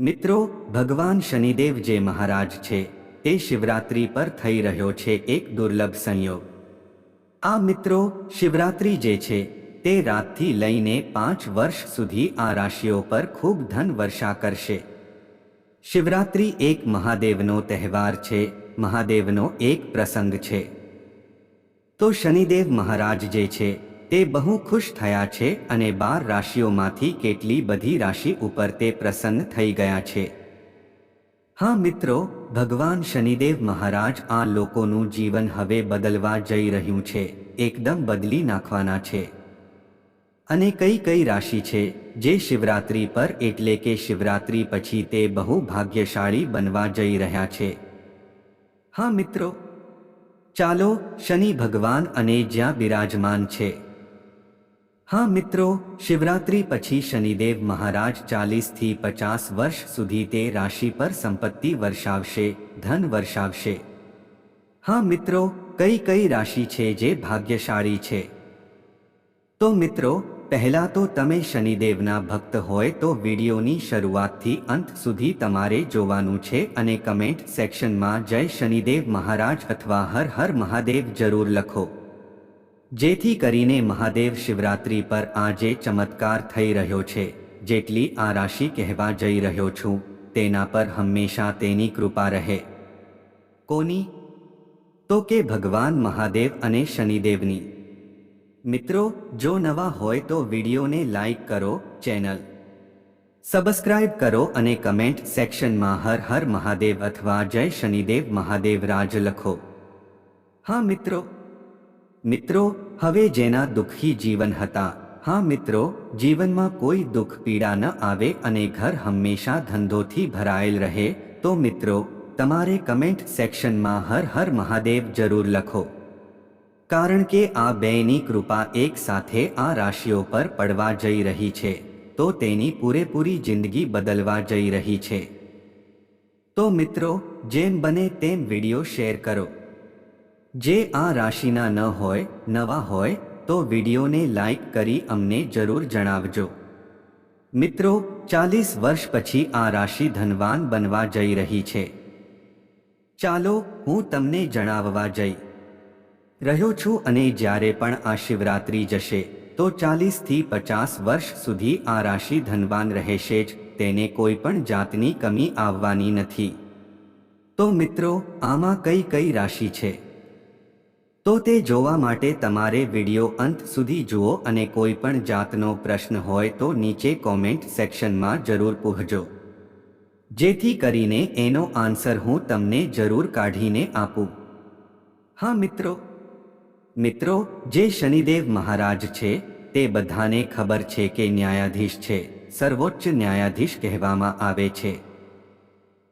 મિત્રો, ભગવાન શનિદેવ જે મહારાજ છે, તે શિવરાત્રી પર થઈ રહ્યો છે એક દુર્લભ સંયોગ. આ મિત્રો, શિવરાત્રી જે છે, તે રાતથી લઈને પાંચ વર્ષ સુધી આ રાશિઓ પર ખૂબ ધન વર્ષા કરશે. શિવરાત્રી એક મહાદેવનો તહેવાર છે, મહાદેવનો એક પ્રસંગ છે. તો શનિદેવ મહારાજ જે છે તે બહુ ખુશ થયા છે અને બાર રાશિઓમાંથી કેટલી બધી રાશિ ઉપર તે પ્રસન્ન થઈ ગયા છે. હા મિત્રો, ભગવાન શનિદેવ મહારાજ આ લોકોનું જીવન હવે બદલવા જઈ રહ્યું છે, એકદમ બદલી નાખવાના છે. અને કઈ કઈ રાશિ છે, જે શિવરાત્રી પર એટલે કે શિવરાત્રી પછી તે બહુ ભાગ્યશાળી બનવા જઈ રહ્યા છે. હા મિત્રો, ચાલો શનિ ભગવાન અને જ્યાં બિરાજમાન છે. હા મિત્રો, શિવરાત્રી પછી શનિદેવ મહારાજ ચાલીસથી પચાસ વર્ષ સુધી તે રાશિ પર સંપત્તિ વર્ષાવશે, ધન વર્ષાવશે. હા મિત્રો, કઈ કઈ રાશિ છે જે ભાગ્યશાળી છે? તો મિત્રો, પહેલા તો તમે શનિદેવના ભક્ત હોય તો વિડીયોની શરૂઆતથી અંત સુધી તમારે જોવાનું છે અને કમેન્ટ સેક્શનમાં જય શનિદેવ મહારાજ અથવા હર હર મહાદેવ જરૂર લખો. જેથી કરીને મહાદેવ શિવરાત્રી પર આજે ચમત્કાર થઈ રહ્યો છે. જેટલી આ રાશિ કહેવા જઈ રહ્યો છું, તેના પર હંમેશા તેની કૃપા રહે. કોની? તો કે ભગવાન મહાદેવ અને શનિદેવની. મિત્રો, જો નવા હોય તો વિડીયોને લાઈક કરો, ચેનલ સબસ્ક્રાઇબ કરો અને કમેન્ટ સેક્શનમાં હર હર મહાદેવ અથવા જય શનિદેવ મહાદેવ રાજ લખો. હા મિત્રો મિત્રો, હવે જેના દુઃખી જીવન હતા. હા મિત્રો, જીવનમાં કોઈ દુઃખ પીડા ન આવે અને ઘર હંમેશા ધંધોથી ભરાયેલ રહે, તો મિત્રો, તમારે કમેન્ટ સેક્શનમાં હર હર મહાદેવ જરૂર લખો. કારણ કે આ બેની કૃપા એક સાથે આ રાશિઓ પર પડવા જઈ રહી છે, તો તેની પૂરેપૂરી જિંદગી બદલવા જઈ રહી છે. તો મિત્રો, જેમ બને તેમ વીડિયો શેર કરો. જે આ રાશિના ન હોય, નવા હોય, તો વિડીયોને લાઈક કરી અમને જરૂર જણાવજો. મિત્રો, ચાલીસ વર્ષ પછી આ રાશિ ધનવાન બનવા જઈ રહી છે. ચાલો, હું તમને જણાવવા જઈ. રહ્યો છું અને જ્યારે પણ આ શિવરાત્રી જશે, તો ચાલીસથી પચાસ વર્ષ સુધી આ રાશિ ધનવાન રહેશે જ, તેને કોઈ પણ જાતની કમી આવવાની નથી. તો મિત્રો, આમાં કઈ કઈ રાશિ છે? તો તે જોવા માટે તમારે વિડિયો અંત સુધી જુઓ અને કોઈ પણ જાતનો પ્રશ્ન હોય તો નીચે કોમેન્ટ સેક્શનમાં જરૂર પૂછજો. જેથી કરીને એનો આન્સર હું તમને જરૂર કાઢીને આપું. હા, મિત્રો. મિત્રો, જે શનિદેવ મહારાજ છે, તે બધાને ખબર છે કે ન્યાયાધીશ છે, સર્વોચ્ચ ન્યાયાધીશ કહેવામાં આવે છે.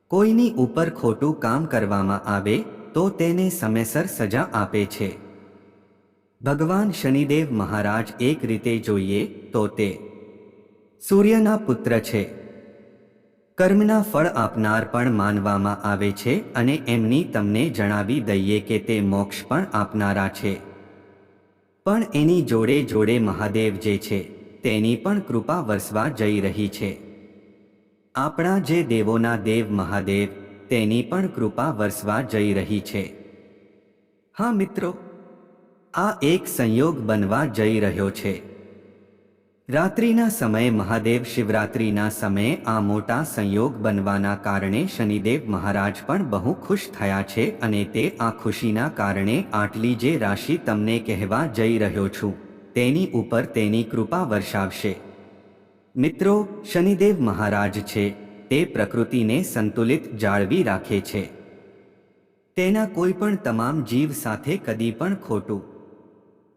કોઈની ઉપર ખોટું કામ કરવામાં આવે તો તેને સમયસર સજા આપે છે. ભગવાન શનિદેવ મહારાજ એક રીતે જોઈએ તો તે સૂર્યના પુત્ર છે. કર્મના ફળ આપનાર પણ માનવામાં આવે છે અને એમની તમને જણાવી દઈએ કે તે મોક્ષ પણ આપનારા છે. પણ એની જોડે જોડે મહાદેવ જે છે, તેની પણ કૃપા વરસવા જઈ રહી છે. આપણા જે દેવોના દેવ મહાદેવ તેની પણ કૃપા વરસવા જઈ રહી છે. હા, મિત્રો, આ એક સંયોગ બનવા જઈ રહ્યો છે. રાત્રિના સમયે મહાદેવ શિવરાત્રિના સમયે આ મોટા સંયોગ બનવાના કારણે શનિદેવ મહારાજ પણ બહુ ખુશ થયા છે અને તે આ ખુશીના કારણે આટલી જે રાશિ તમને કહેવા જઈ રહ્યો છું, તેની ઉપર તેની કૃપા વર્ષાવશે મિત્રો, શનિદેવ મહારાજ છે. તે પ્રકૃતિને સંતુલિત જાળવી રાખે છે. તેના કોઈ પણ તમામ જીવ સાથે કદી પણ ખોટું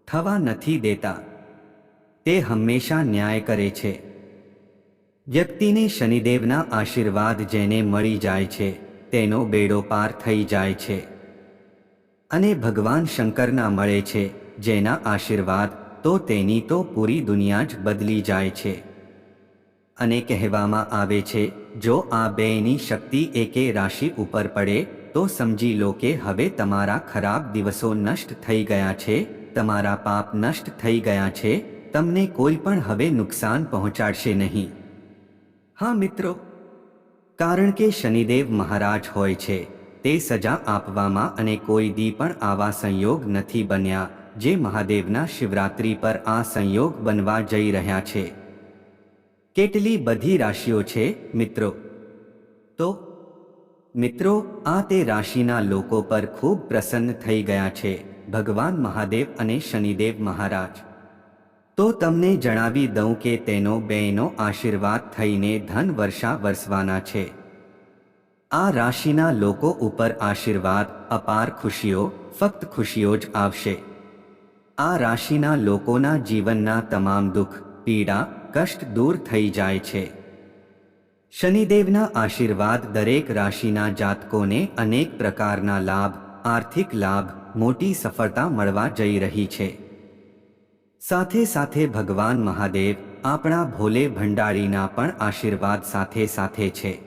થવા નથી દેતા. તે હંમેશા ન્યાય કરે છે. વ્યક્તિને શનિદેવના આશીર્વાદ જેને મળી જાય છે, તેનો બેડો પાર થઈ જાય છે. અને ભગવાન શંકરના મળે છે, જેના આશીર્વાદ તો તેની તો પૂરી દુનિયા જ બદલી જાય છે. અને કહેવામાં આવે છે, જો આ બેની શક્તિ એકે રાશિ ઉપર પડે, તો સમજી લો કે હવે તમારા ખરાબ દિવસો નષ્ટ થઈ ગયા છે, તમારા પાપ નષ્ટ થઈ ગયા છે, તમને કોઈ પણ હવે નુકસાન પહોંચાડશે નહીં. હા મિત્રો, કારણ કે શનિદેવ મહારાજ હોય છે, તે સજા આપવામાં અને કોઈ દી પણ આવા સંયોગ નથી બન્યા, જે મહાદેવના શિવરાત્રિ પર આ સંયોગ બનવા જઈ રહ્યા છે. કેટલી બધી રાશિઓ છે મિત્રો? તો મિત્રો, આ તે રાશિના લોકો પર ખૂબ પ્રસન્ન થઈ ગયા છે, ભગવાન મહાદેવ અને શનિદેવ મહારાજ. તો તમને જણાવી દઉં કે તેનો બેનો આશીર્વાદ થઈને ધન વર્ષા વરસવાના છે. આ રાશિના લોકો ઉપર આશીર્વાદ, અપાર ખુશીઓ, ફક્ત ખુશીઓ જ આવશે. આ રાશિના લોકોના જીવનના તમામ દુઃખ, પીડા કષ્ટ દૂર થઈ જાય છે. શનિદેવના આશીર્વાદ દરેક રાશિના જાતકોને અનેક પ્રકારના લાભ, આર્થિક લાભ, મોટી સફળતા મળવા જઈ રહી છે. સાથે સાથે ભગવાન મહાદેવ આપણા ભોલે ભંડારીના પણ આશીર્વાદ સાથે સાથે છે.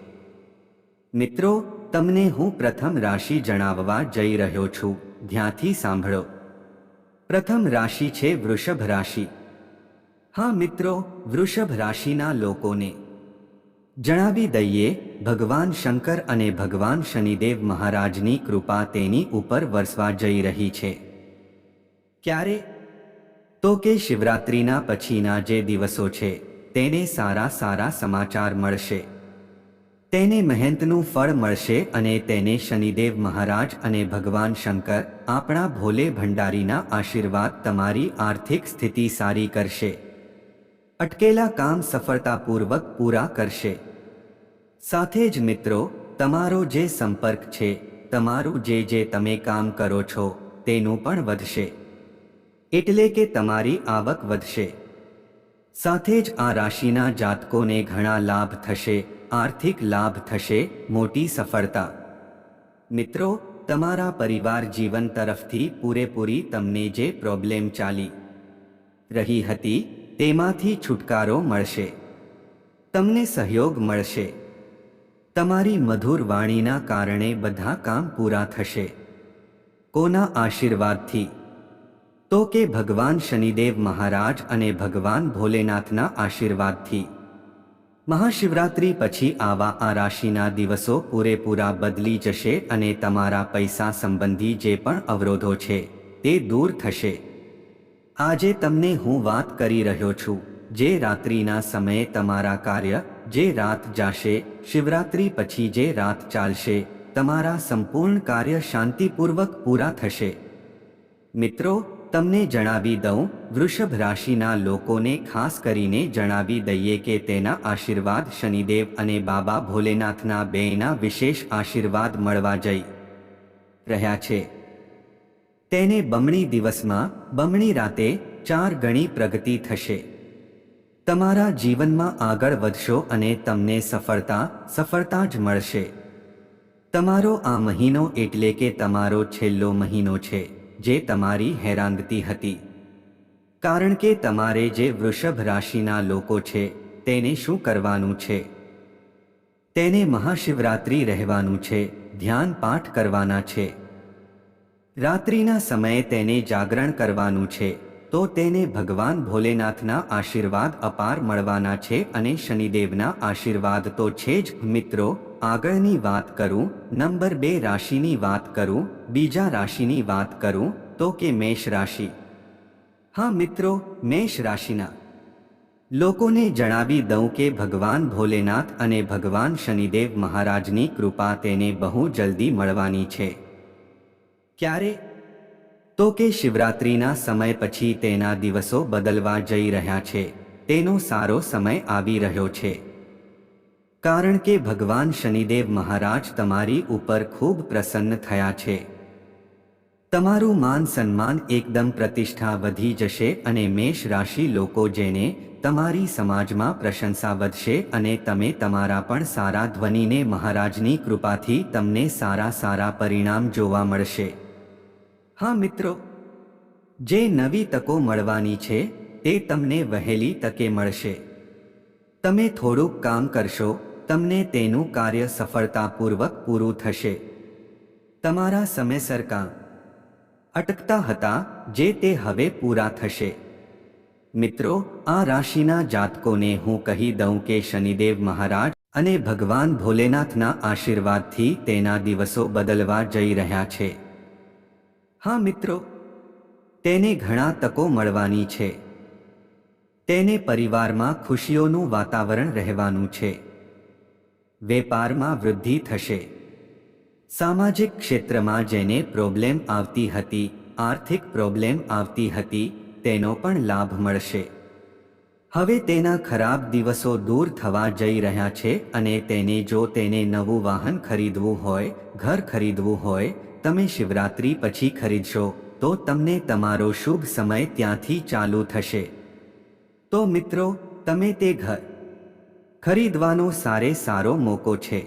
મિત્રો, તમને હું પ્રથમ રાશિ જણાવવા જઈ રહ્યો છું. ધ્યાંથી સાંભળો. પ્રથમ રાશિ છે વૃષભ રાશિ. હા મિત્રો, વૃષભ રાશિના લોકોને જણાવી દઈએ, ભગવાન શંકર અને ભગવાન શનિદેવ મહારાજની કૃપા તેની ઉપર વરસવા જઈ રહી છે. ક્યારે? તો કે શિવરાત્રિના પછીના જે દિવસો છે, તેને સારા સારા સમાચાર મળશે. તેને મહેનતનું ફળ મળશે અને તેને શનિદેવ મહારાજ અને ભગવાન શંકર આપણા ભોલે ભંડારીના આશીર્વાદ તમારી આર્થિક સ્થિતિ સારી કરશે. અટકેલા કામ સફળતાપૂર્વક પૂરા કરશે. સાથે જ મિત્રો, તમારો જે સંપર્ક છે, તમારું જે જે તમે કામ કરો છો, તેનું પણ વધશે. એટલે કે તમારી આવક વધશે. સાથે જ આ રાશિના જાતકોને ઘણા લાભ થશે, આર્થિક લાભ થશે, મોટી સફળતા. મિત્રો, તમારા પરિવાર જીવન તરફથી પૂરેપૂરી તમને જે પ્રોબ્લેમ ચાલી રહી હતી તેમાંથી છુટકારો મળશે. તમને સહયોગ મળશે. તમારી મધુર વાણીના કારણે બધા કામ પૂરા થશે. કોના આશીર્વાદથી? તો કે ભગવાન શનિદેવ મહારાજ અને ભગવાન ભોલેનાથના આશીર્વાદથી. મહાશિવરાત્રિ પછી આવા આ રાશિના દિવસો પૂરેપૂરા બદલી જશે અને તમારા પૈસા સંબંધી જે પણ અવરોધો છે, તે દૂર થશે. આજે તમને હું વાત કરી રહ્યો છું, જે રાત્રિના સમયે તમારા કાર્ય, જે રાત જાશે, શિવરાત્રિ પછી જે રાત ચાલશે, તમારા સંપૂર્ણ કાર્ય શાંતિપૂર્વક પૂરા થશે. મિત્રો, તમને જણાવી દઉં, વૃષભ રાશિના લોકોને ખાસ કરીને જણાવી દઈએ કે તેના આશીર્વાદ શનિદેવ અને બાબા ભોલેનાથના બેના વિશેષ આશીર્વાદ મળવા જઈ રહ્યા છે. તેને બમણી દિવસમાં, બમણી રાતે, ચાર ગણી પ્રગતિ થશે. તમારા જીવનમાં આગળ વધશો અને તમને સફળતા સફળતા જ મળશે. તમારો આ મહિનો એટલે કે તમારો છેલ્લો મહિનો છે, જે તમારી હેરાનગતી હતી. કારણ કે તમારે જે વૃષભ રાશિના લોકો છે, તેને શું કરવાનું છે? તેને મહાશિવરાત્રિ રહેવાનું છે, ધ્યાન પાઠ કરવાના છે. રાત્રિના સમયે તેને જાગરણ કરવાનું છે, તો તેને ભગવાન ભોલેનાથના આશીર્વાદ અપાર મળવાના છે અને શનિદેવના આશીર્વાદ તો છે જ. મિત્રો, આગળની વાત કરું, નંબર બે રાશિની વાત કરું, બીજા રાશિની વાત કરું, તો કે મેષ રાશિ. હા મિત્રો, મેષ રાશિના. લોકોને જણાવી દઉં કે ભગવાન ભોલેનાથ અને ભગવાન શનિદેવ મહારાજની કૃપા તેને બહુ જલ્દી મળવાની છે. ક્યારે? તો કે શિવરાત્રિના સમય પછી તેના દિવસો બદલવા જઈ રહ્યા છે. તેનો સારો સમય આવી રહ્યો છે. કારણ કે ભગવાન શનિદેવ મહારાજ તમારી ઉપર ખૂબ પ્રસન્ન થયા છે. તમારું માન સન્માન એકદમ પ્રતિષ્ઠા વધી જશે અને મેષ રાશિ લોકો જેને તમારી સમાજમાં પ્રશંસા વધશે અને તમે તમારા પણ સારા ધ્વનિને મહારાજની કૃપાથી તમને સારા સારા પરિણામ જોવા મળશે. હા, મિત્રો. જે નવી તકો મળવાની છે, તે તમને વહેલી તકે મળશે. તમે થોડુંક કામ કરશો, તમને તેનું કાર્ય સફળતાપૂર્વક પૂરું થશે. તમારા સમયસર કામ અટકતા હતા, જે તે હવે પૂરા થશે. મિત્રો, આ રાશિના જાતકોને હું કહી દઉં કે શનિદેવ મહારાજ અને ભગવાન ભોલેનાથના આશીર્વાદથી તેના દિવસો બદલવા જઈ રહ્યા છે. હા મિત્રો, તેને ઘણા તકો મળવાની છે. તેને પરિવારમાં ખુશીઓનું વાતાવરણ રહેવાનું છે. વેપારમાં વૃદ્ધિ થશે. સામાજિક ક્ષેત્રમાં જેને પ્રોબ્લેમ આવતી હતી, આર્થિક પ્રોબ્લેમ આવતી હતી, તેનો પણ લાભ મળશે. હવે તેના ખરાબ દિવસો દૂર થવા જઈ રહ્યા છે અને તેને જો તેને નવું વાહન ખરીદવું હોય, ઘર ખરીદવું હોય તમે શિવરાત્રી પછી ખરીદશો, તો તમને તમારો શુભ સમય ત્યાંથી ચાલુ થશે. તો મિત્રો, તમે તે ઘર ખરીદવાનો સારે સારો મોકો છે.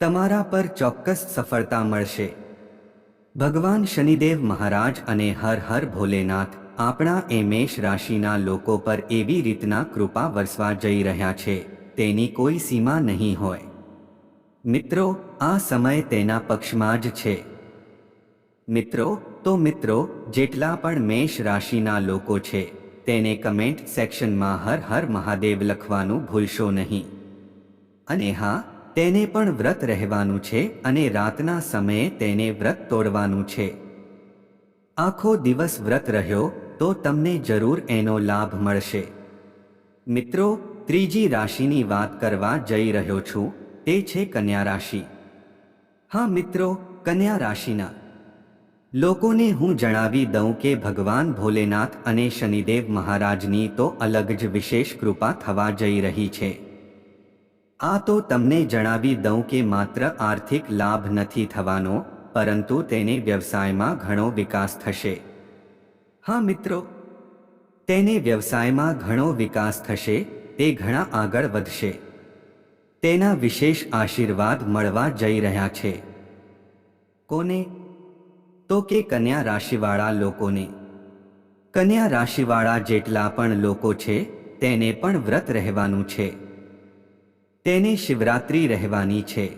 તમારા પર ચોક્કસ સફળતા મળશે. ભગવાન શનિદેવ મહારાજ અને હર હર ભોલેનાથ આપણા એ મેષ રાશિના લોકો પર એવી રીતના કૃપા વરસવા જઈ રહ્યા છે, તેની કોઈ સીમા નહીં હોય. મિત્રો આ સમય તેના પક્ષમાં જ છે. મિત્રો, તો મિત્રો, જેટલા પણ મેષ રાશિના લોકો છે, તેને કમેન્ટ સેક્શનમાં હર હર મહાદેવ લખવાનું ભૂલશો નહીં. અને હા, તેને પણ વ્રત રહેવાનું છે અને રાતના સમયે તેને વ્રત તોડવાનું છે. આખો દિવસ વ્રત રહ્યો, તો તમને જરૂર એનો લાભ મળશે. મિત્રો, ત્રીજી રાશિની વાત કરવા જઈ રહ્યો છું, તે છે કન્યા રાશિ. હા મિત્રો, કન્યા રાશિના. લોકોને હું જણાવી દઉં કે ભગવાન ભોલેનાથ અને શનિદેવ મહારાજની તો અલગ જ વિશેષ કૃપા થવા જઈ રહી છે. આ તો તમને જણાવી દઉં કે માત્ર આર્થિક લાભ નથી થવાનો, પરંતુ તેને વ્યવસાયમાં ઘણો વિકાસ થશે. હા મિત્રો, તેને વ્યવસાયમાં ઘણો વિકાસ થશે, તે ઘણા આગળ વધશે. તેના વિશેષ આશીર્વાદ મળવા જઈ રહ્યા છે. કોને? તો કે કન્યા રાશિવાળા લોકોને. કન્યા રાશિવાળા જેટલા પણ લોકો છે, તેને પણ વ્રત રહેવાનું છે. તેને શિવરાત્રિ રહેવાની છે.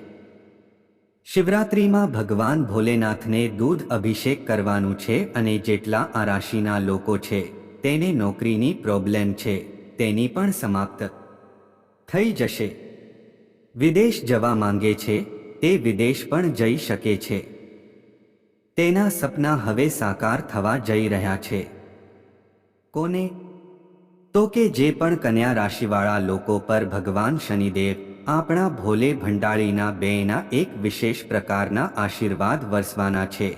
શિવરાત્રિમાં ભગવાન ભોલેનાથને દૂધ અભિષેક કરવાનું છે અને જેટલા આ રાશિના લોકો છે, તેને નોકરીની પ્રોબ્લેમ છે, તેની પણ સમાપ્ત થઈ જશે. વિદેશ જવા માંગે છે, તે વિદેશ પણ જઈ શકે છે. તેના સપના હવે સાકાર થવા જઈ રહ્યા છે. કોને? તો કે જે પણ કન્યા રાશિવાળા લોકો પર ભગવાન શનિદેવ, આપણા ભોલે ભંડાળીના બેના એક વિશેષ પ્રકારના આશીર્વાદ વરસવાના છે.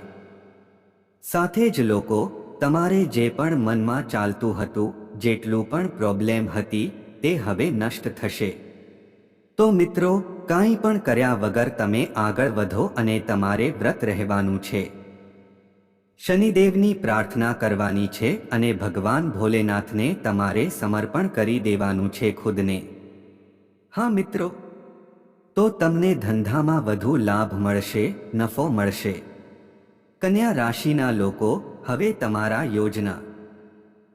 સાથે જ લોકો, તમારે જે પણ મનમાં ચાલતું હતું, જેટલું પણ પ્રોબ્લેમ હતી, તે હવે નષ્ટ થશે. તો મિત્રો, કાંઈ પણ કર્યા વગર તમે આગળ વધો અને તમારે વ્રત રહેવાનું છે. શનિદેવની પ્રાર્થના કરવાની છે અને ભગવાન ભોલેનાથને તમારે સમર્પણ કરી દેવાનું છે ખુદને. હા મિત્રો, તો તમને ધંધામાં વધુ લાભ મળશે, નફો મળશે. કન્યા રાશિના લોકો, હવે તમારા યોજના.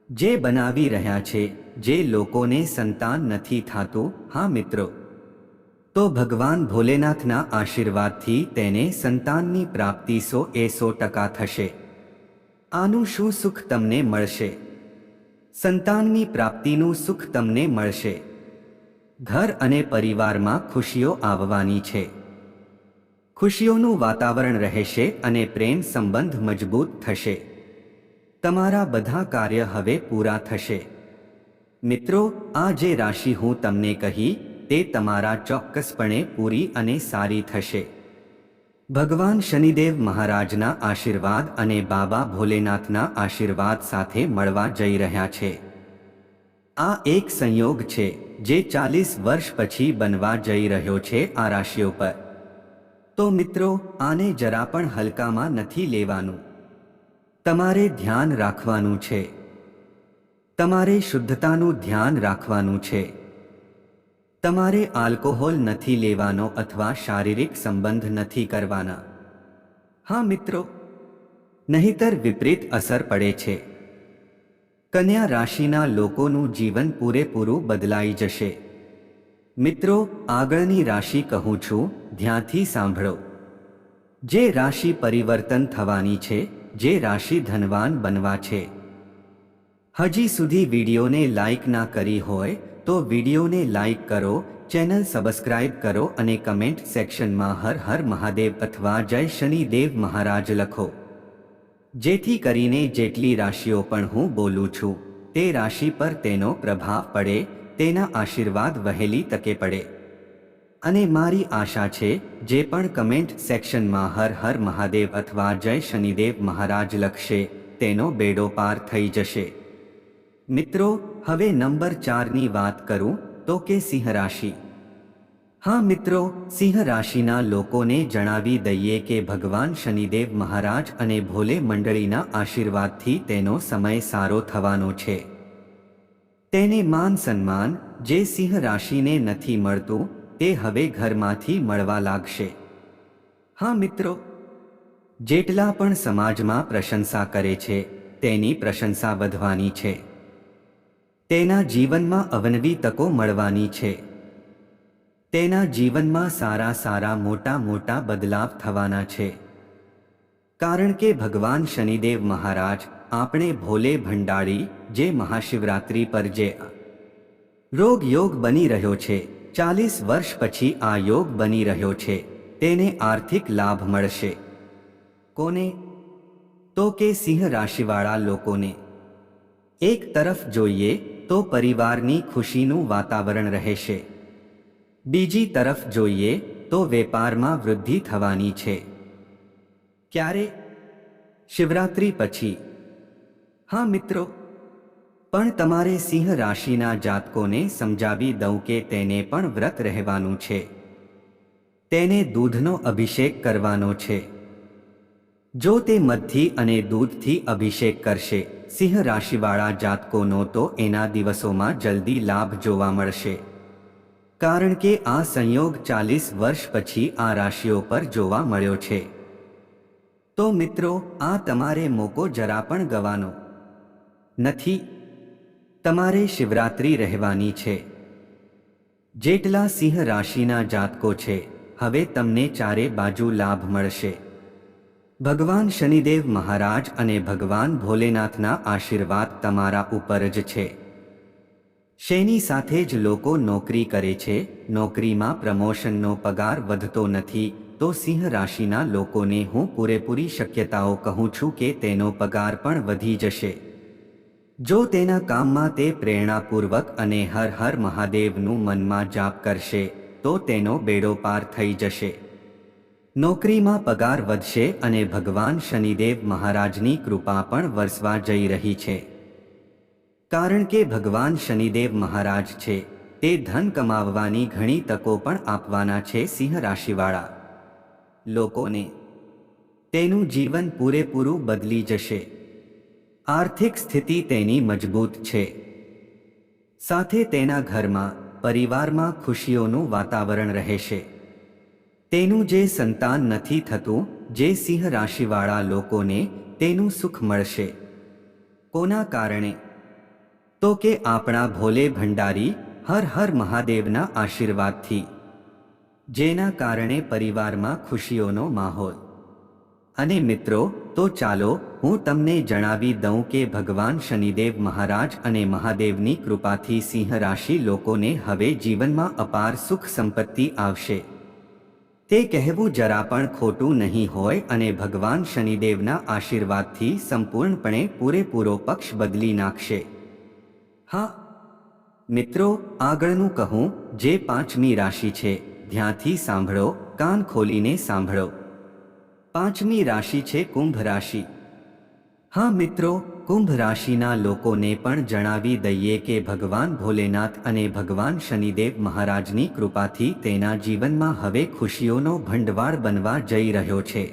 જે બનાવી રહ્યા છે, જે લોકોને સંતાન નથી થાતું, હા મિત્રો. તો ભગવાન ભોલેનાથના આશીર્વાદથી તેને સંતાનની પ્રાપ્તિ સો એ સો ટકા થશે. આનું શું સુખ તમને મળશે? સંતાનની પ્રાપ્તિનું સુખ તમને મળશે. ઘર અને પરિવારમાં ખુશીઓ આવવાની છે. ખુશીઓનું વાતાવરણ રહેશે અને પ્રેમ સંબંધ મજબૂત થશે. તમારા બધા કાર્ય હવે પૂરા થશે. મિત્રો, આ જે રાશિ હું તમને કહી તે તમારા ચોક્કસપણે પૂરી અને સારી થશે. ભગવાન શનિદેવ મહારાજના આશીર્વાદ અને બાબા ભોલેનાથના આશીર્વાદ સાથે મળવા જઈ રહ્યા છે. આ એક સંયોગ છે, જે ચાલીસ વર્ષ પછી બનવા જઈ રહ્યો છે આ રાશિઓ પર. તો મિત્રો, આને જરા પણ હલકામાં નથી લેવાનું. તમારે ધ્યાન રાખવાનું છે. તમારે શુદ્ધતાનું ધ્યાન રાખવાનું છે. તમારે આલ્કોહોલ નથી લેવાનો અથવા શારીરિક સંબંધ નથી કરવાના. હા, મિત્રો. નહીતર વિપરીત અસર પડે છે. કન્યા રાશિના લોકોનું જીવન પૂરેપૂરું બદલાઈ જશે. મિત્રો, આગળની રાશિ કહું છું, ધ્યાનથી સાંભળો. જે રાશિ પરિવર્તન થવાની છે, જે રાશિ ધનવાન બનવા છે. હજી સુધી વિડીયોને લાઈક ના કરી હોય તો વિડીયોને લાઇક કરો, ચેનલ સબસ્ક્રાઇબ કરો અને કમેન્ટ સેક્શનમાં હર હર મહાદેવ અથવા જય શનિદેવ મહારાજ લખો. જેથી કરીને જેટલી રાશિઓ પણ હું બોલું છું, તે રાશિ પર તેનો પ્રભાવ પડે, તેના આશીર્વાદ વહેલી તકે પડે. અને મારી આશા છે, જે પણ કમેન્ટ સેક્શનમાં હર હર મહાદેવ અથવા જય શનિદેવ મહારાજ લખશે, તેનો બેડો પાર થઈ જશે. મિત્રો, હવે નંબર ચારની વાત કરું, તો કે સિંહ રાશિ. હા મિત્રો, સિંહ રાશિના લોકોને જણાવી દઈએ કે ભગવાન શનિદેવ મહારાજ અને ભોલે મંડળીના આશીર્વાદથી તેનો સમય સારો થવાનો છે. તેને માન સન્માન, જે સિંહ રાશિને નથી મળતું, તે હવે ઘરમાંથી મળવા લાગશે. હા મિત્રો, જેટલા પણ સમાજમાં પ્રશંસા કરે છે, તેની પ્રશંસા વધવાની છે. તેના જીવનમાં અવનવી તકો મળવાની છે. તેના જીવનમાં સારા સારા મોટા મોટા બદલાવ થવાના છે. કારણ કે ભગવાન શનિદેવ મહારાજ આપણે ભોલે ભંડાળી જે મહાશિવરાત્રિ પર જે રોગ યોગ બની રહ્યો છે, ચાલીસ વર્ષ પછી આ યોગ બની રહ્યો છે, તેને આર્થિક લાભ મળશે. કોને? તો કે સિંહ રાશિવાળા લોકોને. એક તરફ જોઈએ તો પરિવારની ખુશીનું વાતાવરણ રહેશે. બીજી તરફ જોઈએ તો વેપારમાં વૃદ્ધિ થવાની છે. ક્યારે? શિવરાત્રિ પછી. હા મિત્રો, પણ તમારે સિંહ રાશિના જાતકોને સમજાવી દઉં કે તેને પણ વ્રત રહેવાનું છે. તેને દૂધનો અભિષેક કરવાનો છે. જો તે મધથી અને દૂધથી અભિષેક કરશે સિંહ રાશિવાળા જાતકોનો તો એના દિવસોમાં જલ્દી લાભ જોવા મળશે. કારણ કે આ સંયોગ ચાલીસ વર્ષ પછી આ રાશિઓ પર જોવા મળ્યો છે. તો મિત્રો, આ તમારે મોકો જરા પણ ગવાનો. નથી. તમારે શિવરાત્રિ રહેવાની છે. જેટલા સિંહ રાશિના જાતકો છે, હવે તમને ચારે બાજુ લાભ મળશે. ભગવાન શનિદેવ મહારાજ અને ભગવાન ભોલેનાથના આશીર્વાદ તમારા ઉપર જ છે. શેની સાથે જ લોકો નોકરી કરે છે, નોકરીમાં પ્રમોશનનો પગાર વધતો નથી, તો સિંહ રાશિના લોકોને હું પૂરેપૂરી શક્યતાઓ કહું છું કે તેનો પગાર પણ વધી જશે. જો તેના કામમાં તે પ્રેરણાપૂર્વક અને હર હર મહાદેવનું મનમાં જાપ કરશે, તો તેનો બેડો પાર થઈ જશે. નોકરીમાં પગાર વધશે અને ભગવાન શનિદેવ મહારાજની કૃપા પણ વરસવા જઈ રહી છે. કારણ કે ભગવાન શનિદેવ મહારાજ છે, તે ધન કમાવવાની ઘણી તકો પણ આપવાના છે સિંહ રાશિવાળા. લોકોને તેનું જીવન પૂરેપૂરું બદલી જશે. આર્થિક સ્થિતિ તેની મજબૂત છે. સાથે તેના ઘરમાં, પરિવારમાં ખુશીઓનું વાતાવરણ રહેશે. તેનું જે સંતાન નથી થતું, જે સિંહ રાશિવાળા લોકોને તેનું સુખ મળશે. કોના કારણે? તો કે આપણા ભોલે ભંડારી હર હર મહાદેવના આશીર્વાદથી. જેના કારણે પરિવારમાં ખુશીઓનો માહોલ. અને મિત્રો, તો ચાલો હું તમને જણાવી દઉં કે ભગવાન શનિદેવ મહારાજ અને મહાદેવની કૃપાથી સિંહ રાશિ લોકોને હવે જીવનમાં અપાર સુખ સંપત્તિ આવશે. તે કહેવું જરા પણ ખોટું નહીં હોય અને ભગવાન શનિદેવના આશીર્વાદથી સંપૂર્ણપણે પૂરેપૂરો પક્ષ બદલી નાખશે. હા, મિત્રો, આગળનું કહું, જે પાંચમી રાશિ છે ધ્યાંથી સાંભળો, કાન ખોલીને સાંભળો. પાંચમી રાશિ છે કુંભ રાશિ. હા, મિત્રો કુંભ રાશિના લોકોને પણ જણાવી દઈએ કે ભગવાન ભોલેનાથ અને ભગવાન શનિદેવ મહારાજની કૃપાથી તેના જીવનમાં હવે ખુશીઓનો ભંડવાળ બનવા જઈ રહ્યો છે.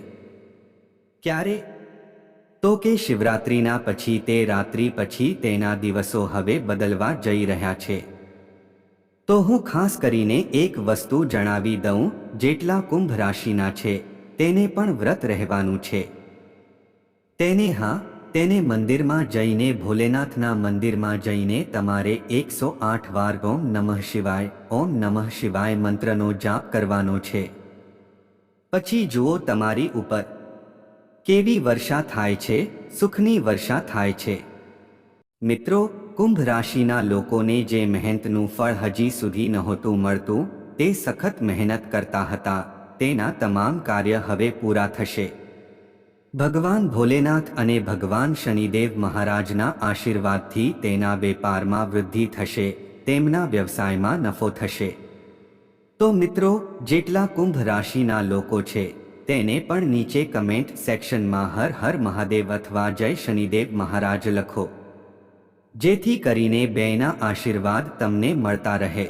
ક્યારે? તો કે શિવરાત્રિના પછી તે રાત્રિ પછી તેના દિવસો હવે બદલવા જઈ રહ્યા છે. તો હું ખાસ કરીને એક વસ્તુ જણાવી દઉં, જેટલા કુંભ રાશિના છે, તેને પણ વ્રત રહેવાનું છે. તેને હા તેને મંદિરમાં જઈને ભોલેનાથના મંદિરમાં જઈને તમારે એકસો આઠ વાર ઓમ નમઃ શિવાય, ઓમ નમઃ શિવાય મંત્રનો જાપ કરવાનો છે. પછી જુઓ તમારી ઉપર. કેવી વર્ષા થાય છે, સુખની વર્ષા થાય છે. મિત્રો, કુંભ રાશિના લોકોને જે મહેનતનું ફળ હજી સુધી નહોતું મળતું, તે સખત મહેનત કરતા હતા, તેના તમામ કાર્ય હવે પૂરા થશે. ભગવાન ભોલેનાથ અને ભગવાન શનિદેવ મહારાજના આશીર્વાદથી તેના વેપારમાં વૃદ્ધિ થશે, તેમના વ્યવસાયમાં નફો થશે. તો મિત્રો, જેટલા કુંભ રાશિના લોકો છે, તેને પણ નીચે કમેન્ટ સેક્શનમાં હર હર મહાદેવ અથવા જય શનિદેવ મહારાજ લખો. જેથી કરીને બેના આશીર્વાદ તમને મળતા રહે.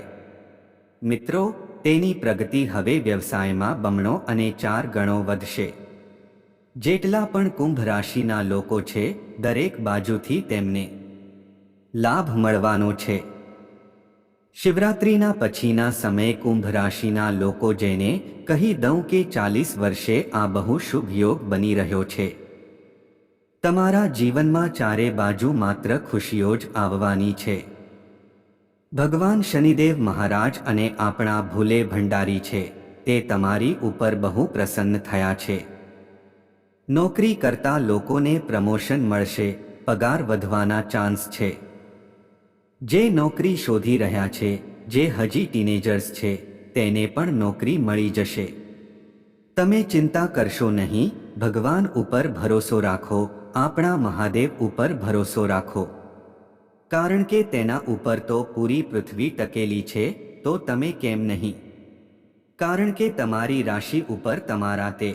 મિત્રો, તેની પ્રગતિ હવે વ્યવસાયમાં બમણો અને ચાર ગણો વધશે. જેટલા પણ કુંભ રાશિના લોકો છે, દરેક બાજુથી તેમને લાભ મળવાનો છે. શિવરાત્રિના પછીના સમયે કુંભ રાશિના લોકો જેને કહી દઉં કે ચાલીસ વર્ષે આ બહુ શુભ યોગ બની રહ્યો છે. તમારા જીવનમાં ચારે બાજુ માત્ર ખુશીઓ જ આવવાની છે. ભગવાન શનિદેવ મહારાજ અને આપણા ભૂલે ભંડારી છે, તે તમારી ઉપર બહુ પ્રસન્ન થયા છે. નોકરી કરતા લોકોને પ્રમોશન મળશે, પગાર વધવાના ચાન્સ છે. જે નોકરી શોધી રહ્યા છે, જે હજી ટીનેજર્સ છે, તેને પણ નોકરી મળી જશે. તમે ચિંતા કરશો નહીં, ભગવાન ઉપર ભરોસો રાખો, આપણા મહાદેવ ઉપર ભરોસો રાખો. કારણ કે તેના ઉપર તો પૂરી પૃથ્વી ટકેલી છે, તો તમે કેમ નહીં? કારણ કે તમારી રાશિ ઉપર તમારા તે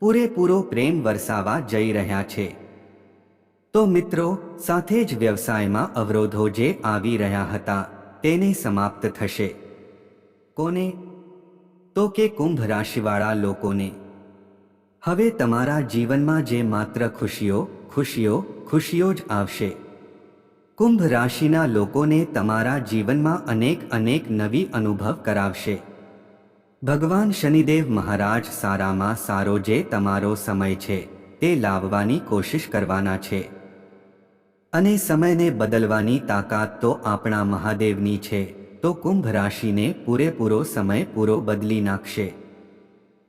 પૂરેપૂરો પ્રેમ વરસાવા જઈ રહ્યા છે. તો મિત્રો, સાથે જ વ્યવસાયમાં અવરોધો જે આવી રહ્યા હતા, તેને સમાપ્ત થશે. કોને? તો કે કુંભ રાશિવાળા લોકોને. હવે તમારા જીવનમાં જે માત્ર ખુશીઓ ખુશીઓ ખુશીઓ જ આવશે. કુંભ રાશિના લોકોને તમારા જીવનમાં અનેક અનેક નવી અનુભવ કરાવશે. ભગવાન શનિદેવ મહારાજ સારામાં સારો જે તમારો સમય છે, તે લાવવાની કોશિશ કરવાના છે. અને સમયને બદલવાની તાકાત તો આપણા મહાદેવની છે, તો કુંભ રાશિને પૂરેપૂરો સમય પૂરો બદલી નાખશે.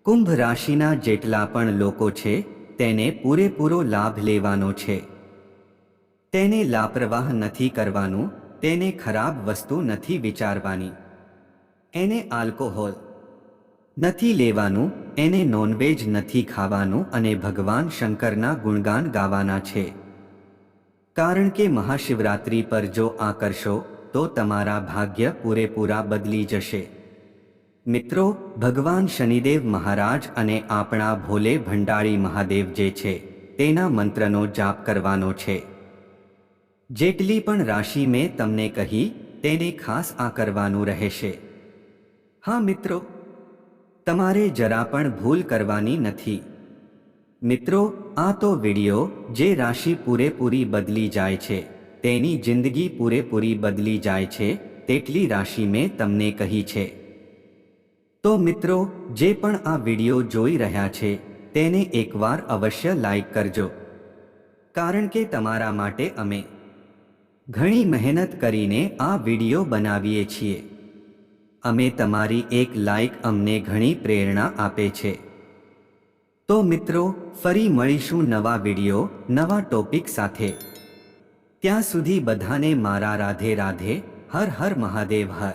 કુંભ રાશિના જેટલા પણ લોકો છે, તેને પૂરેપૂરો લાભ લેવાનો છે. તેને લાપરવાહ નથી કરવાનું, તેને ખરાબ વસ્તુ નથી વિચારવાની. એને આલ્કોહોલ નથી લેવાનું, એને નોનવેજ નથી ખાવાનું અને ભગવાન શંકરના ગુણગાન ગાવાના છે. કારણ કે મહાશિવરાત્રિ પર જો આ કરશો, તો તમારા ભાગ્ય પૂરેપૂરા બદલી જશે. મિત્રો, ભગવાન શનિદેવ મહારાજ અને આપણા ભોલે ભંડારી મહાદેવ જે છે, તેના મંત્રનો જાપ કરવાનો છે. જેટલી પણ રાશિ મેં તમને કહી, તેને ખાસ આ કરવાનું રહેશે. હા મિત્રો તમારે જરા પણ ભૂલ કરવાની નથી. મિત્રો, આ તો વિડિયો જે રાશિ પૂરેપૂરી બદલી જાય છે, તેની જિંદગી પૂરેપૂરી બદલી જાય છે, તેટલી રાશિ મેં તમને કહી છે. તો મિત્રો, જે પણ આ વિડિયો જોઈ રહ્યા છે, તેને એકવાર અવશ્ય લાઈક કરજો. કારણ કે તમારા માટે અમે ઘણી મહેનત કરીને આ વિડિયો બનાવીએ છીએ. અમે તમારી એક લાઈક અમને ઘણી પ્રેરણા આપે છે. તો મિત્રો, ફરી મળીશું નવા વીડિયો, નવા ટોપિક સાથે. ત્યાં સુધી બધાને મારા રાધે રાધે, હર હર મહાદેવ હર.